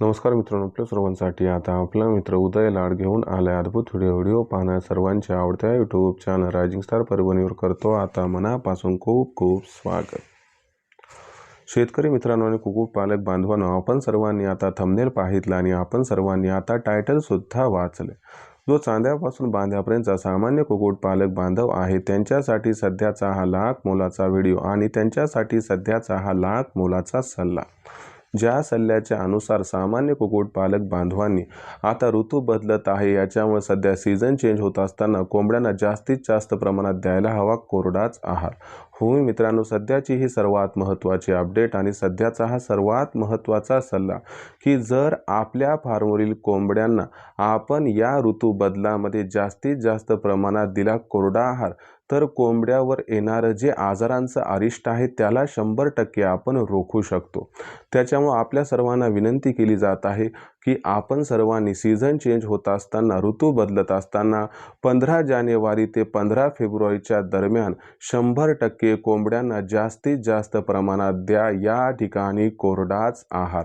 नमस्कार मित्रांनो आपल्या सर्वांसाठी आता आपला मित्र उदय लाड घेऊन आलाय अद्भुत व्हिडिओ व्हिडिओ पाहण्या सर्वांच्या आवडत्या यूट्यूब चॅनल रायझिंग स्टार परभणीवर करतो आता मनापासून खूप खूप स्वागत. शेतकरी मित्रांनो आणि कुक्कुटपालक बांधवांनो आपण सर्वांनी आता थंबनेल पाहितला आणि आपण सर्वांनी आता टायटलसुद्धा वाचले जो चांद्यापासून बांध्यापर्यंतचा सामान्य कुक्कुटपालक बांधव आहे त्यांच्यासाठी सध्याचा हा लाख मोलाचा व्हिडिओ आणि त्यांच्यासाठी सध्याचा हा लाख मोलाचा सल्ला. ज्या सल्ल्याच्या अनुसार सामान्य कुक्कुटपालक बांधवांनी आता ऋतू बदलत आहे याच्यामुळे सध्या सीझन चेंज होत असताना कोंबड्यांना जास्तीत जास्त प्रमाणात द्यायला हवा कोरडाच आहार. हो मित्रांनो सध्याची ही सर्वात महत्त्वाची अपडेट आणि सध्याचा हा सर्वात महत्त्वाचा सल्ला की जर आपल्या फार्मवरील कोंबड्यांना आपण या ऋतू बदलामध्ये जास्तीत जास्त प्रमाणात दिला कोरडा आहार तर कोंबड्यावर येणारं जे आजारांचं अरिष्ट आहे त्याला शंभर टक्के आपण रोखू शकतो. त्याच्यामुळं आपल्या सर्वांना विनंती केली जात आहे की आपण सर्वांनी सीझन चेंज होत असताना ऋतू बदलत असताना पंधरा जानेवारी ते पंधरा फेब्रुवारीच्या दरम्यान शंभर टक्के कोंबड्यांना जास्तीत जास्त प्रमाणात द्या. या ठिकाणी कोरडाच आहार.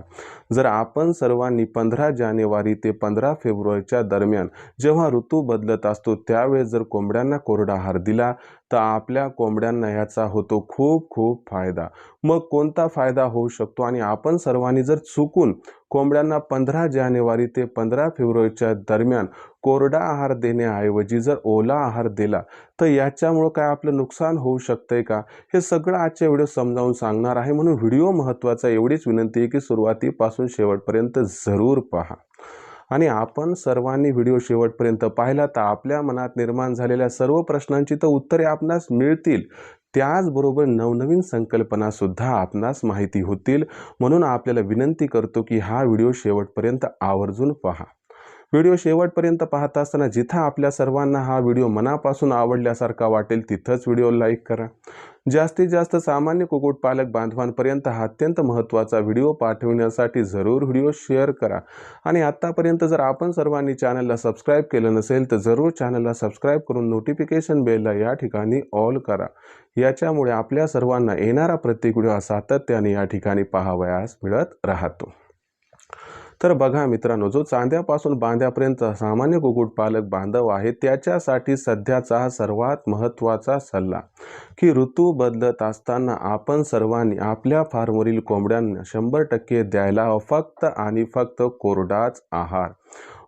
जर आपण सर्वांनी पंधरा जानेवारी ते पंधरा फेब्रुवारीच्या दरम्यान जेव्हा ऋतू बदलत असतो त्यावेळेस जर कोंबड्यांना कोरडा आहार दिला तर आपल्या कोंबड्यांना याचा होतो खूप खूप फायदा. मग कोणता फायदा होऊ शकतो? आणि आपण सर्वांनी जर चुकून कोंबड्यांना पंधरा जानेवारी ते पंधरा फेब्रुवारीच्या दरम्यान कोरडा आहार देण्याऐवजी जर ओला आहार दिला तर याच्यामुळं काय आपलं नुकसान होऊ शकतंय का? हे सगळं आजच्या व्हिडिओ समजावून सांगणार आहे. म्हणून व्हिडिओ महत्त्वाचा एवढीच विनंती आहे की सुरुवातीपासून शेवटपर्यंत जरूर पहा. आणि आपण सर्वांनी व्हिडिओ शेवटपर्यंत पाहिला तर आपल्या मनात निर्माण झालेल्या सर्व प्रश्नांची तर उत्तरे आपणास मिळतील. त्याचबरोबर नवनवीन संकल्पनासुद्धा आपणास माहिती होतील. म्हणून आपल्याला विनंती करतो की हा व्हिडिओ शेवटपर्यंत आवर्जून पहा. व्हिडिओ शेवटपर्यंत पाहत असताना जिथं आपल्या सर्वांना हा व्हिडिओ मनापासून आवडल्यासारखा वाटेल तिथंच व्हिडिओ लाईक करा. जास्तीत जास्त सामान्य कुक्कुटपालक बांधवांपर्यंत हा अत्यंत महत्त्वाचा व्हिडिओ पाठवण्यासाठी जरूर व्हिडिओ शेअर करा. आणि आत्तापर्यंत जर आपण सर्वांनी चॅनलला सबस्क्राईब केलं नसेल तर जरूर चॅनलला सबस्क्राईब करून नोटिफिकेशन बेलला या ठिकाणी ऑल करा. याच्यामुळे आपल्या सर्वांना येणारा प्रत्येक व्हिडिओ सातत्याने या ठिकाणी पाहावयास मिळत राहतो. तर बघा मित्रांनो जो चांद्यापासून बांध्यापर्यंत सामान्य कुक्कुटपालक बांधव आहे त्याच्यासाठी सध्याचा हा सर्वात महत्त्वाचा सल्ला की ऋतू बदलत असताना आपण सर्वांनी आपल्या फार्मवरील कोंबड्यांना शंभर टक्के द्यायला फक्त आणि फक्त कोरडाच आहार.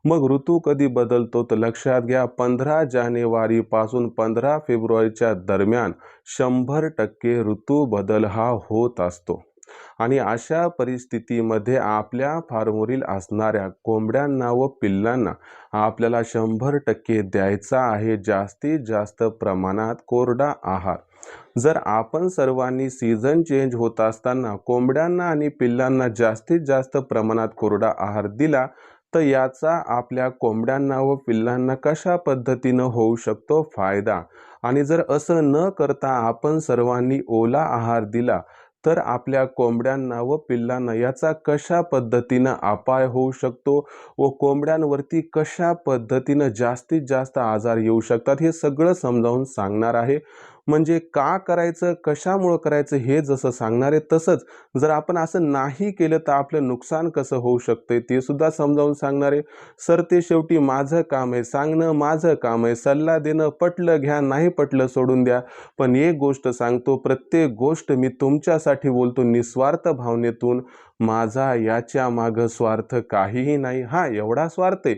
मग ऋतू कधी बदलतो तर लक्षात घ्या पंधरा जानेवारीपासून पंधरा फेब्रुवारीच्या दरम्यान शंभर टक्के ऋतू बदल हा होत असतो. आणि अशा परिस्थितीमध्ये आपल्या फार्मवरील असणाऱ्या कोंबड्यांना व पिल्लांना आपल्याला शंभर टक्के द्यायचा आहे. जास्तीत जास्त प्रमाणात कोरडा आहार. जर आपण सर्वांनी सीझन चेंज होत असताना कोंबड्यांना आणि पिल्लांना जास्तीत जास्त प्रमाणात कोरडा आहार दिला तर याचा आपल्या कोंबड्यांना व पिल्लांना कशा पद्धतीनं होऊ शकतो फायदा? आणि जर असं न करता आपण सर्वांनी ओला आहार दिला तर आपल्या कोंबड्यांना व पिल्लांना याचा कशा पद्धतीनं अपाय होऊ शकतो व कोंबड्यांवरती कशा पद्धतीनं जास्तीत जास्त आजार येऊ शकतात हे सगळं समजावून सांगणार आहे. म्हणजे का करायचं कशामुळं करायचं हे जसं सांगणार आहे तसंच जर आपण असं नाही केलं तर आपलं नुकसान कसं होऊ शकतं ते सुद्धा समजावून सांगणार आहे. सर ते शेवटी माझं काम आहे. सांगणं माझं काम आहे. सल्ला देणं पटलं घ्या नाही पटलं सोडून द्या. पण एक गोष्ट सांगतो प्रत्येक गोष्ट मी तुमच्यासाठी बोलतो निस्वार्थ भावनेतून. माझा याच्या मागं स्वार्थ काहीही नाही. हा एवढा स्वार्थ आहे.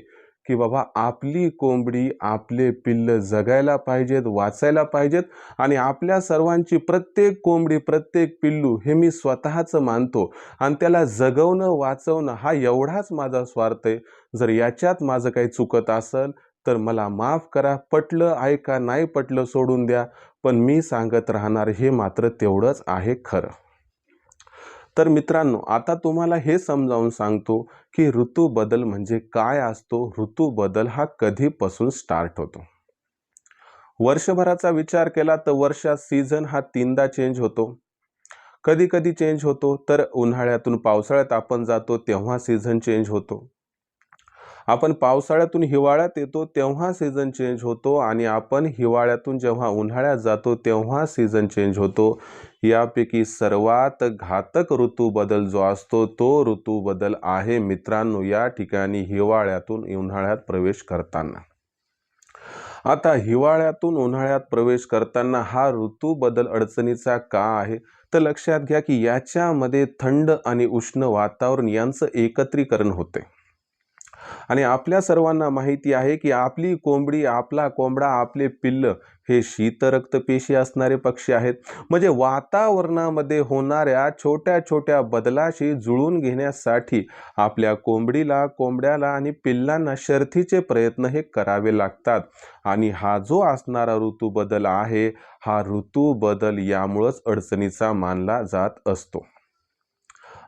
की बाबा आपली कोंबडी आपले पिल्लं जगायला पाहिजेत वाचायला पाहिजेत आणि आपल्या सर्वांची प्रत्येक कोंबडी प्रत्येक पिल्लू हे मी स्वतःचं मानतो. आणि त्याला जगवणं वाचवणं हा एवढाच माझा स्वार्थ आहे. जर याच्यात माझं काही चुकत असेल तर मला माफ करा. पटलं ऐका नाही पटलं सोडून द्या. पण मी सांगत राहणार हे मात्र तेवढंच आहे खरं. तर मित्रांनो आता तुम्हाला हे समजावून सांगतो की ऋतू बदल म्हणजे काय असतो. ऋतू बदल हा कधीपासून स्टार्ट होतो? वर्षभराचा विचार केला तर वर्षात सीझन हा तीनदा चेंज होतो. कधी कधी चेंज होतो तर उन्हाळ्यातून पावसाळ्यात आपण जातो तेव्हा सीझन चेंज होतो. आपण पावसाळ्यातून हिवाळ्यात येतो तेव्हा सीझन चेंज होतो आणि आपण हिवाळ्यातून जेव्हा उन्हाळ्यात जातो तेव्हा सीझन चेंज होतो. यापैकी सर्वात घातक ऋतू बदल जो असतो तो ऋतू बदल आहे मित्रांनो या ठिकाणी हिवाळ्यातून उन्हाळ्यात प्रवेश करताना. आता हिवाळ्यातून उन्हाळ्यात प्रवेश करताना हा ऋतू बदल अडचणीचा का आहे? तर लक्षात घ्या की याच्यामध्ये थंड आणि उष्ण वातावरण यांचं एकत्रीकरण होते. आणि आपल्या सर्वांना माहिती आहे की आपली कोंबडी आपला कोंबडा आपले पिल्ल हे शीतरक्त पेशी असणारे पक्षी आहेत. म्हणजे वातावरणामध्ये होणाऱ्या छोट्या छोट्या बदलाशी जुळून घेण्यासाठी आपल्या कोंबडीला कोंबड्याला आणि पिल्लांना शर्थीचे प्रयत्न हे करावे लागतात. आणि हा जो असणारा ऋतू बदल आहे हा ऋतू बदल यामुळंच अडचणीचा मानला जात असतो.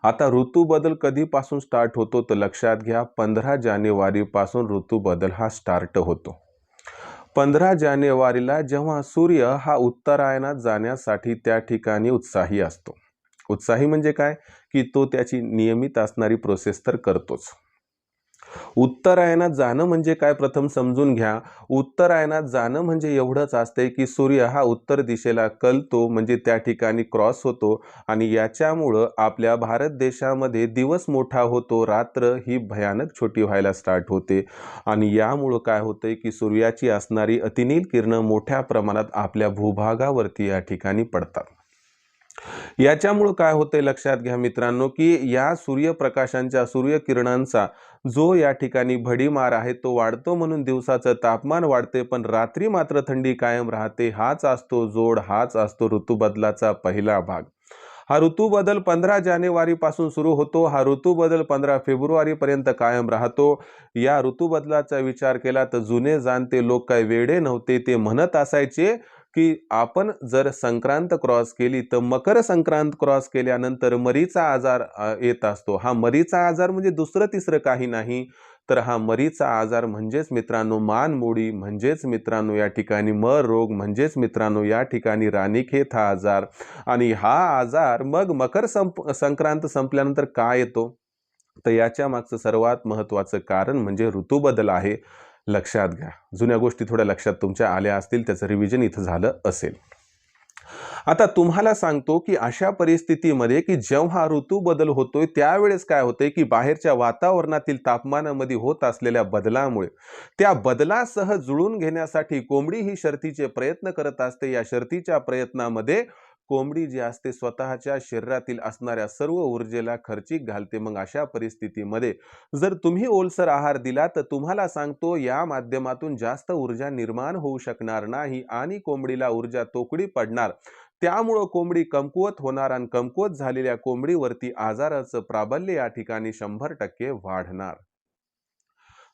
आता ऋतू बदल कधीपासून स्टार्ट होतो तर लक्षात घ्या पंधरा जानेवारीपासून ऋतू बदल हा स्टार्ट होतो. पंधरा जानेवारीला जेव्हा सूर्य हा उत्तरायणात जाण्यासाठी त्या ठिकाणी उत्साही असतो. उत्साही म्हणजे काय? की तो त्याची नियमित असणारी प्रोसेस तर करतोच. उत्तरायणात जाणं म्हणजे काय प्रथम समजून घ्या. उत्तरायणात जाणं म्हणजे एवढंच असतंय की सूर्य हा उत्तर दिशेला कलतो म्हणजे त्या ठिकाणी क्रॉस होतो आणि याच्यामुळं आपल्या भारत देशामध्ये दिवस मोठा होतो रात्र ही भयानक छोटी व्हायला स्टार्ट होते. आणि यामुळं काय होतंय की सूर्याची असणारी अतिनील किरणं मोठ्या प्रमाणात आपल्या भूभागावरती या ठिकाणी पडतात. याच्यामुळं काय होतंय लक्षात घ्या मित्रांनो की या सूर्यप्रकाशांच्या सूर्यकिरणांचा जो या ठिकाणी भडीमार आहे तो वाढतो म्हणून दिवसाचं तापमान वाढते पण रात्री मात्र थंडी कायम राहते हाच असतो जोड हाच असतो ऋतूबदलाचा पहिला भाग. हा ऋतू बदल पंधरा जानेवारीपासून सुरू होतो हा ऋतू बदल पंधरा फेब्रुवारीपर्यंत कायम राहतो. या ऋतूबदलाचा विचार केला तर जुने जाणते लोक काय वेडे नव्हते ते म्हणत असायचे की आपण जर संक्रांत क्रॉस केली तर मकर संक्रांत क्रॉस केल्यानंतर मरीचा आजार येत असतो. हा मरीचा आजार म्हणजे दुसरं तिसरं काही नाही. तर हा मरीचा आजार म्हणजेच मित्रांनो मानमोडी म्हणजेच मित्रांनो या ठिकाणी मर रोग म्हणजेच मित्रांनो या ठिकाणी राणीखेत हा आजार. आणि हा आजार मग मकर संप संक्रांत संपल्यानंतर का येतो? तर याच्या मागचं सर्वात महत्त्वाचं कारण म्हणजे ऋतूबदल आहे. लक्षात घ्या. जुन्या गोष्टी थोड्या लक्षात तुमच्या आल्या असतील त्याचं रिव्हिजन इथं झालं असेल. आता तुम्हाला सांगतो की अशा परिस्थितीमध्ये की जेव्हा ऋतू बदल होतोय त्यावेळेस काय होतंय की बाहेरच्या वातावरणातील तापमानामध्ये होत असलेल्या बदलामुळे त्या बदलासह जुळून घेण्यासाठी कोंबडी ही शर्तीचे प्रयत्न करत असते. या शर्तीच्या प्रयत्नामध्ये कोंबडी जी असते स्वतःच्या शरीरातील असणाऱ्या सर्व ऊर्जेला खर्चिक घालते. मग अशा परिस्थितीमध्ये जर तुम्ही ओलसर आहार दिला तर तुम्हाला सांगतो या माध्यमातून जास्त ऊर्जा निर्माण होऊ शकणार नाही आणि कोंबडीला ऊर्जा तोकडी पडणार. त्यामुळं कोंबडी कमकुवत होणार आणि कमकुवत झालेल्या कोंबडीवरती आजाराचं प्राबल्य या ठिकाणी शंभर टक्के वाढणार.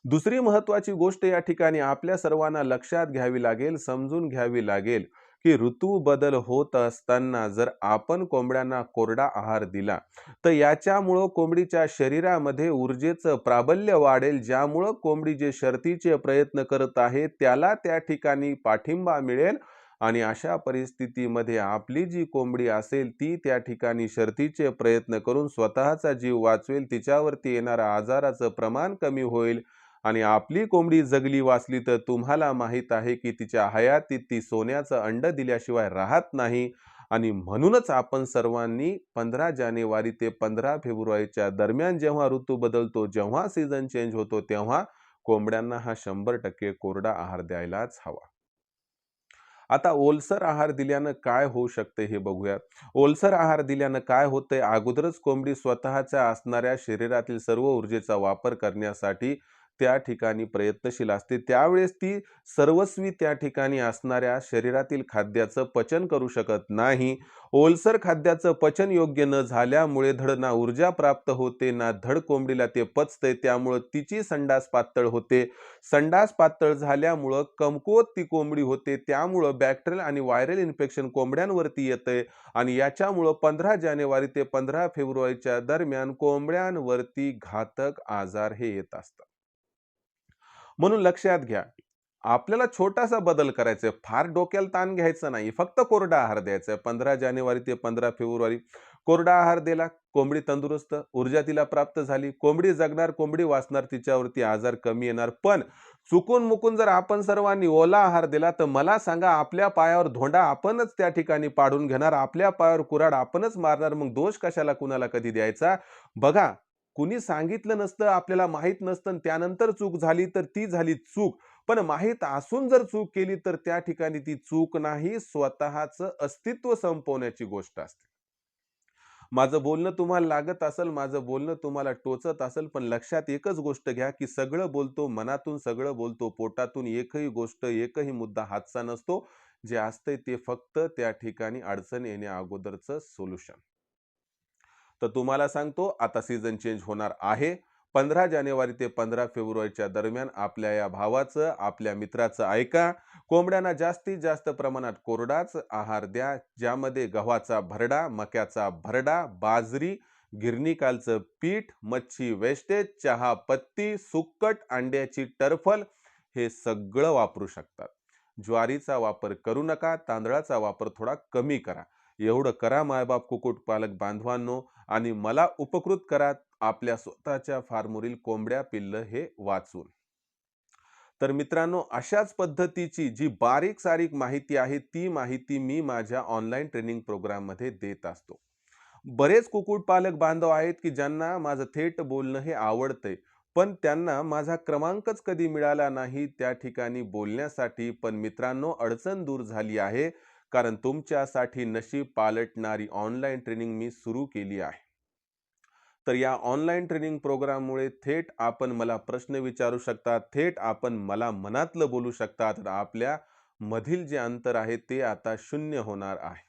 दुसरी महत्वाची गोष्ट या ठिकाणी आपल्या सर्वांना लक्षात घ्यावी लागेल समजून घ्यावी लागेल. की ऋतू बदल होत असताना जर आपण कोंबड्यांना कोरडा आहार दिला तर याच्यामुळं कोंबडीच्या शरीरामध्ये ऊर्जेचं प्राबल्य वाढेल ज्यामुळं कोंबडी जे शर्तीचे प्रयत्न करत आहे त्याला त्या ठिकाणी पाठिंबा मिळेल. आणि अशा परिस्थितीमध्ये आपली जी कोंबडी असेल ती त्या ठिकाणी शर्तीचे प्रयत्न करून स्वतःचा जीव वाचवेल तिच्यावरती येणारा आजाराचं प्रमाण कमी होईल. आणि आपली कोंबडी जगली वाचली तर तुम्हाला माहीत आहे की तिच्या हयातीत ती सोन्याचं अंड दिल्याशिवाय राहत नाही. आणि म्हणूनच आपण सर्वांनी पंधरा जानेवारी ते पंधरा फेब्रुवारीच्या दरम्यान जेव्हा ऋतू बदलतो जेव्हा सीझन चेंज होतो तेव्हा कोंबड्यांना हा शंभर टक्के कोरडा आहार द्यायलाच हवा. आता ओलसर आहार दिल्यानं काय होऊ शकते हे बघूया ओलसर आहार दिल्यानं काय होतंय? अगोदरच कोंबडी स्वतःच्या असणाऱ्या शरीरातील सर्व ऊर्जेचा वापर करण्यासाठी त्या ठिकाणी प्रयत्नशील असते. त्यावेळेस ती सर्वस्वी त्या ठिकाणी असणाऱ्या शरीरातील खाद्याचं पचन करू शकत नाही. ओलसर खाद्याचं पचन योग्य न झाल्यामुळे धड ना ऊर्जा प्राप्त होते ना धड कोंबडीला ते पचते त्यामुळं तिची संडास पातळ होते. संडास पातळ झाल्यामुळं कमकुवत ती कोंबडी होते त्यामुळं बॅक्टेरियल आणि व्हायरल इन्फेक्शन कोंबड्यांवरती येते आणि याच्यामुळं पंधरा जानेवारी ते पंधरा फेब्रुवारीच्या दरम्यान कोंबड्यांवरती घातक आजार हे येत असतात. म्हणून लक्षात घ्या. आपल्याला छोटासा बदल करायचा आहे. फार डोक्याला ताण घ्यायचं नाही. फक्त कोरडा आहार द्यायचा आहे. पंधरा जानेवारी ते पंधरा फेब्रुवारी. कोरडा आहार दिला कोंबडी तंदुरुस्त ऊर्जा तिला प्राप्त झाली. कोंबडी जगणार कोंबडी वाचणार तिच्यावरती आजार कमी येणार. पण चुकून मुकून जर आपण सर्वांनी ओला आहार दिला तर मला सांगा आपल्या पायावर धोंडा आपणच त्या ठिकाणी पाडून घेणार? आपल्या पायावर कुराड आपणच मारणार? मग दोष कशाला कुणाला कधी द्यायचा? बघा कुणी सांगितलं नसतं आपल्याला माहीत नसतं आणि त्यानंतर चूक झाली तर ती झाली चूक. पण माहीत असून जर चूक केली तर त्या ठिकाणी ती चूक नाही स्वतःचं अस्तित्व संपवण्याची गोष्ट असते. माझं बोलणं तुम्हाला लागत असेल माझं बोलणं तुम्हाला टोचत असेल पण लक्षात एकच गोष्ट घ्या की सगळं बोलतो मनातून सगळं बोलतो पोटातून एकही गोष्ट एकही मुद्दा हातचा नसतो. जे असतंय ते फक्त त्या ठिकाणी अडचण येण्या अगोदरचं सोल्युशन. तर तुम्हाला सांगतो आता सीझन चेंज होणार आहे. पंधरा जानेवारी ते पंधरा फेब्रुवारीच्या दरम्यान आपल्या या भावाचं आपल्या मित्राचं ऐका. कोंबड्यांना जास्तीत जास्त प्रमाणात कोरडाच आहार द्या ज्यामध्ये गव्हाचा भरडा मक्याचा भरडा बाजरी गिरणीकालचं पीठ मच्छी वेस्टेज चहा पत्ती सुक्कट अंड्याची टरफल हे सगळं वापरू शकतात. ज्वारीचा वापर करू नका तांदळाचा वापर थोडा कमी करा. एवढं करा मायबाप कुकुट पालक बांधवांनो. आणि मला उपकृत करा आपल्या स्वतःच्या फार्मवरील कोंबड्या पिल्ल हे वाचून. तर मित्रांनो अशाच पद्धतीची जी बारीक सारीक माहिती आहे ती माहिती मी माझ्या ऑनलाईन ट्रेनिंग प्रोग्राममध्ये देत असतो. बरेच कुक्कुटपालक बांधव आहेत की ज्यांना माझं थेट बोलणं हे आवडतंय पण त्यांना माझा क्रमांकच कधी मिळाला नाही त्या ठिकाणी बोलण्यासाठी पण मित्रांनो अडचण दूर झाली आहे. कारण तुमच्यासाठी नशीब पालटणारी ऑनलाईन ट्रेनिंग मी सुरू केली आहे. तर या ऑनलाईन ट्रेनिंग प्रोग्राममुळे थेट आपण मला प्रश्न विचारू शकता थेट आपण मला मनातलं बोलू शकता तर आपल्या मधील जे अंतर आहे ते आता शून्य होणार आहे.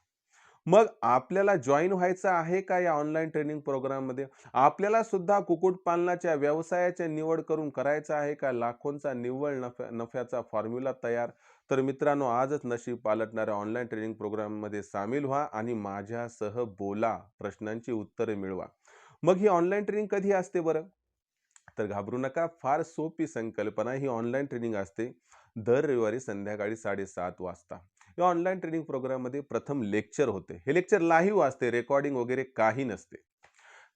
मग आपल्याला जॉईन व्हायचं आहे का या ऑनलाईन ट्रेनिंग प्रोग्राममध्ये? आपल्याला सुद्धा कुक्कुटपालनाच्या व्यवसायाच्या निवड करून करायचं आहे का? लाखोंचा निव्वळ नफ्या नफ्याचा फॉर्म्युला तयार? तर मित्रांनो आजच नशीब पालटणाऱ्या ऑनलाईन ट्रेनिंग प्रोग्राममध्ये सामील व्हा आणि माझ्यासह बोला. प्रश्नांची उत्तरे मिळवा. मग ही ऑनलाईन ट्रेनिंग कधी असते बरं? तर घाबरू नका. फार सोपी संकल्पना ही ऑनलाईन ट्रेनिंग असते. दर रविवारी संध्याकाळी साडेसात वाजता. या ऑनलाईन ट्रेनिंग प्रोग्राममध्ये प्रथम लेक्चर होते. हे लेक्चर लाईव्ह असते रेकॉर्डिंग वगैरे काही नसते.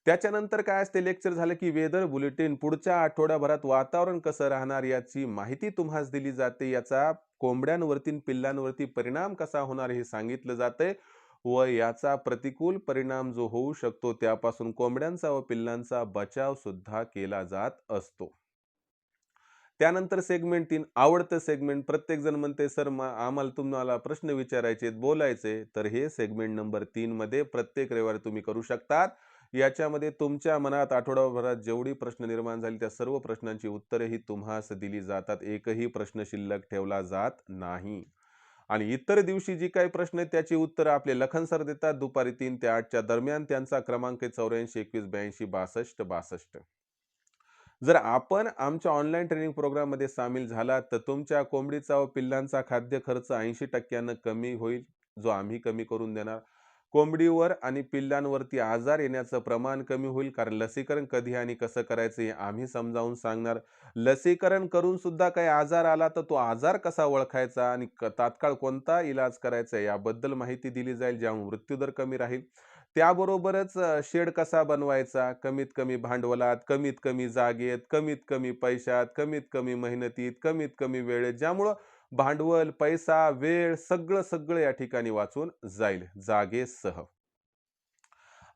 त्याच्यानंतर काय असते लेक्चर झालं की वेदर बुलेटिन पुढच्या आठवड्याभरात वातावरण कसं राहणार याची माहिती तुम्हाला दिली जाते. याचा कोंबड्यांवरती पिल्लांवरती परिणाम कसा होणार हे सांगितलं जातंय व याचा प्रतिकूल परिणाम जो होऊ शकतो त्यापासून कोंबड्यांचा व पिल्लांचा बचाव सुद्धा केला जात असतो. त्यानंतर सेगमेंट तीन आवडतं सेगमेंट प्रत्येक जण म्हणते सर आम्हाला तुम्हाला प्रश्न विचारायचे बोलायचे तर हे सेगमेंट नंबर तीन मध्ये प्रत्येक रविवारी तुम्ही करू शकतात. याच्यामध्ये तुमच्या मनात आठवडाभरात जेवढी प्रश्न निर्माण झाली त्या सर्व प्रश्नांची उत्तरे ही तुम्हास दिली जातात. एकही प्रश्न शिल्लक ठेवला जात नाही. आणि इतर दिवशी जी काही प्रश्न आहेत त्याची उत्तरं आपले लखन सर देतात. दुपारी तीन ते आठच्या दरम्यान त्यांचा क्रमांक आहे चौऱ्याऐंशी एकवीस ब्याऐंशी बासष्ट बासष्ट. जर आपण आमच्या ऑनलाईन ट्रेनिंग प्रोग्राममध्ये सामील झालात तर तुमच्या कोंबडीचा व पिल्लांचा खाद्य खर्च ऐंशी टक्क्यानं कमी होईल जो आम्ही कमी करून देणार. कोंबडीवर आणि पिल्लांवरती आजार येण्याचं प्रमाण कमी होईल कारण लसीकरण कधी आणि कसं करायचं हे आम्ही समजावून सांगणार. लसीकरण करून सुद्धा काही आजार आला तर तो आजार कसा ओळखायचा आणि तात्काळ कोणता इलाज करायचा याबद्दल माहिती दिली जाईल ज्यामुळे मृत्यूदर कमी राहील. त्याबरोबरच शेड कसा बनवायचा? कमीत कमी भांडवलात कमीत कमी जागेत कमीत कमी पैशात कमीत कमी मेहनतीत कमीत कमी वेळेत ज्यामुळं भांडवल पैसा वेळ सगळं सगळं या ठिकाणी वाचून जाईल जागेसह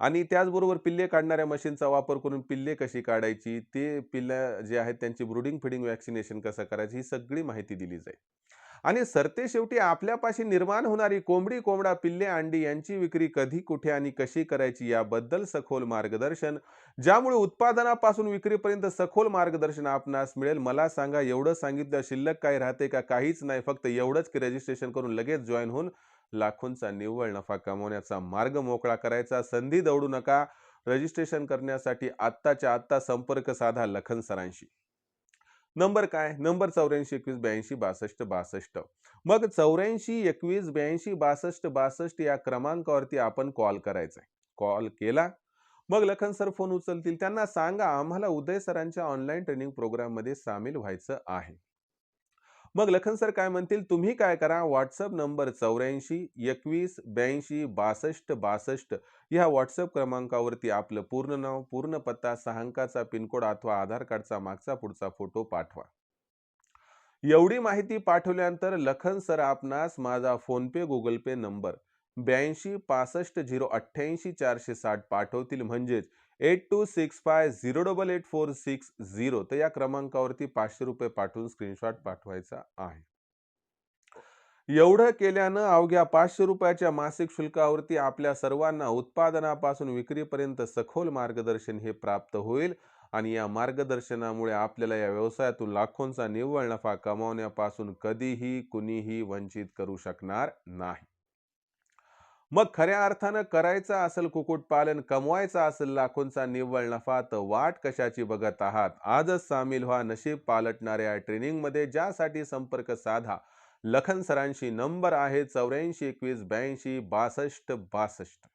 आणि त्याचबरोबर पिल्ले काढणाऱ्या मशीनचा वापर करून पिल्ले कशी काढायची? ते पिल्ल्या जे आहेत त्यांची ब्रुडिंग फिडिंग वॅक्सिनेशन कसं करायचं? ही सगळी माहिती दिली जाईल. आणि सरते शेवटी आपल्यापाशी निर्माण होणारी कोंबडी कोंबडा पिल्ले अंडी यांची विक्री कधी कुठे आणि कशी करायची याबद्दल सखोल मार्गदर्शन. ज्यामुळे उत्पादनापासून विक्रीपर्यंत सखोल मार्गदर्शन आपणास मिळेल. मला सांगा एवढं सांगितलं शिल्लक काय राहते का? काहीच नाही फक्त एवढंच की रजिस्ट्रेशन करून लगेच जॉईन होऊन लाखोंचा निव्वळ नफा कमवण्याचा मार्ग मोकळा करायचा. संधी दौडू नका. रजिस्ट्रेशन करण्यासाठी आत्ताच्या आत्ता संपर्क साधा लखन सरांशी. नंबर काय? नंबर चौऱ्याऐंशी एकवीस ब्याऐंशी बासष्ट बासष्ट. मग चौऱ्याऐंशी एकवीस ब्याऐंशी बासष्ट बासष्ट या क्रमांकावरती आपण कॉल करायचा आहे कॉल केला. मग लखन सर फोन उचलतील. त्यांना सांगा आम्हाला उदय सरांच्या ऑनलाईन ट्रेनिंग प्रोग्राममध्ये सामील व्हायचं आहे. मग लखन सर काय म्हणतील? तुम्ही काय करा? व्हॉट्सअप नंबर चौऱ्याऐंशी एकवीस ब्याऐंशी बासष्ट बासष्ट ह्या व्हॉट्सअप क्रमांकावरती आपलं पूर्ण नाव पूर्ण पत्ता सहा अंकाचा पिनकोड अथवा आधार कार्डचा मागचा पुढचा फोटो पाठवा. एवढी माहिती पाठवल्यानंतर लखन सर आपणास माझा फोनपे गुगल पे नंबर ब्याऐंशी पासष्ट झिरो अठ्ठ्याऐंशी चारशे साठ पाठवतील म्हणजेच eight two six five zero double eight four six zero तर या क्रमांकावरती पाचशे रुपये पाठवून स्क्रीनशॉट पाठवायचा आहे. एवढं केल्यानं अवघ्या पाचशे रुपयाच्या मासिक शुल्कावरती आपल्या सर्वांना उत्पादनापासून विक्रीपर्यंत सखोल मार्गदर्शन हे प्राप्त होईल आणि या मार्गदर्शनामुळे आपल्याला या व्यवसायातून लाखोंचा निव्वळ नफा कमावण्यापासून कधीही कुणीही वंचित करू शकणार नाही. मग खऱ्या अर्थानं करायचं असेल कुक्कुटपालन कमवायचा असेल लाखोंचा निव्वळ नफा तर वाट कशाची बघत आहात? आजच सामील व्हा नशीब पालटणाऱ्या ट्रेनिंगमध्ये ज्यासाठी संपर्क साधा. लखन सरांशी नंबर आहे चौऱ्याऐंशी एकवीस ब्याऐंशी बासष्ट बासष्ट.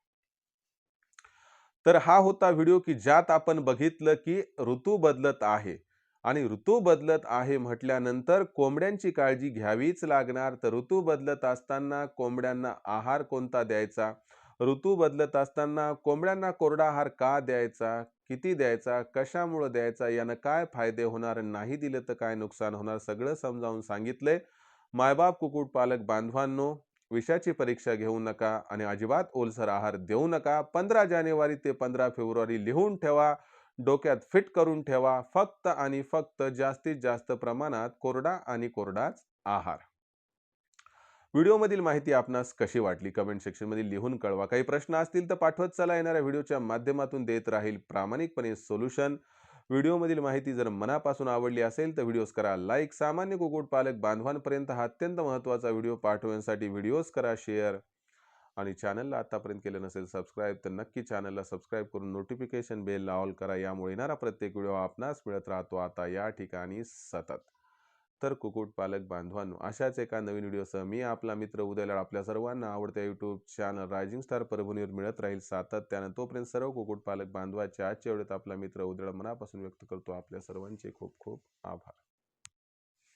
तर हा होता व्हिडिओ की ज्यात आपण बघितलं की ऋतू बदलत आहे. आणि ऋतू बदलत आहे म्हटल्यानंतर कोंबड्यांची काळजी घ्यावीच लागणार. तर ऋतू बदलत असताना कोंबड्यांना आहार कोणता द्यायचा? ऋतू बदलत असताना कोंबड्यांना कोरडा आहार का द्यायचा? किती द्यायचा? कशामुळं द्यायचा? यानं काय फायदे होणार? नाही दिलं तर काय नुकसान होणार? सगळं समजावून सांगितलंय. मायबाप कुक्कुटपालक बांधवांनो विषयाची परीक्षा घेऊ नका आणि अजिबात ओलसर आहार देऊ नका. पंधरा जानेवारी ते पंधरा फेब्रुवारी लिहून ठेवा. डोक्यात फिट करून ठेवा. फक्त आणि फक्त जास्तीत जास्त प्रमाणात कोरडा आणि कोरडाच आहार. व्हिडिओमधील माहिती आपणास कशी वाटली? कमेंट सेक्शनमध्ये लिहून कळवा. काही प्रश्न असतील तर पाठवत चला. येणाऱ्या व्हिडिओच्या माध्यमातून देत राहील प्रामाणिकपणे सोल्युशन व्हिडिओमधील माहिती जर मनापासून आवडली असेल तर व्हिडिओज करा. लाईक सामान्य कुक्कुट पालक बांधवांपर्यंत हा अत्यंत महत्त्वाचा व्हिडिओ. पाठवण्यासाठी व्हिडिओज करा. शेअर आणि चॅनलला आत्तापर्यंत केलं नसेल सबस्क्राईब तर नक्की चॅनलला सबस्क्राईब करून नोटिफिकेशन बेलला ऑल करा. यामुळे येणारा प्रत्येक व्हिडिओ आपणास मिळत राहतो. आता या ठिकाणी सतत. तर कुक्कुटपालक बांधवांनो अशाच एका नवीन व्हिडिओसह मी आपला मित्र उदयलाड आपल्या सर्वांना आवडत्या यूट्यूब चॅनल रायझिंग स्टार परभणीवर मिळत राहील सातत्यानं. तोपर्यंत सर्व कुक्कुटपालक बांधवाच्या आजच्या वेळेत आपला मित्र उदळ मनापासून व्यक्त करतो. आपल्या सर्वांचे खूप खूप आभार.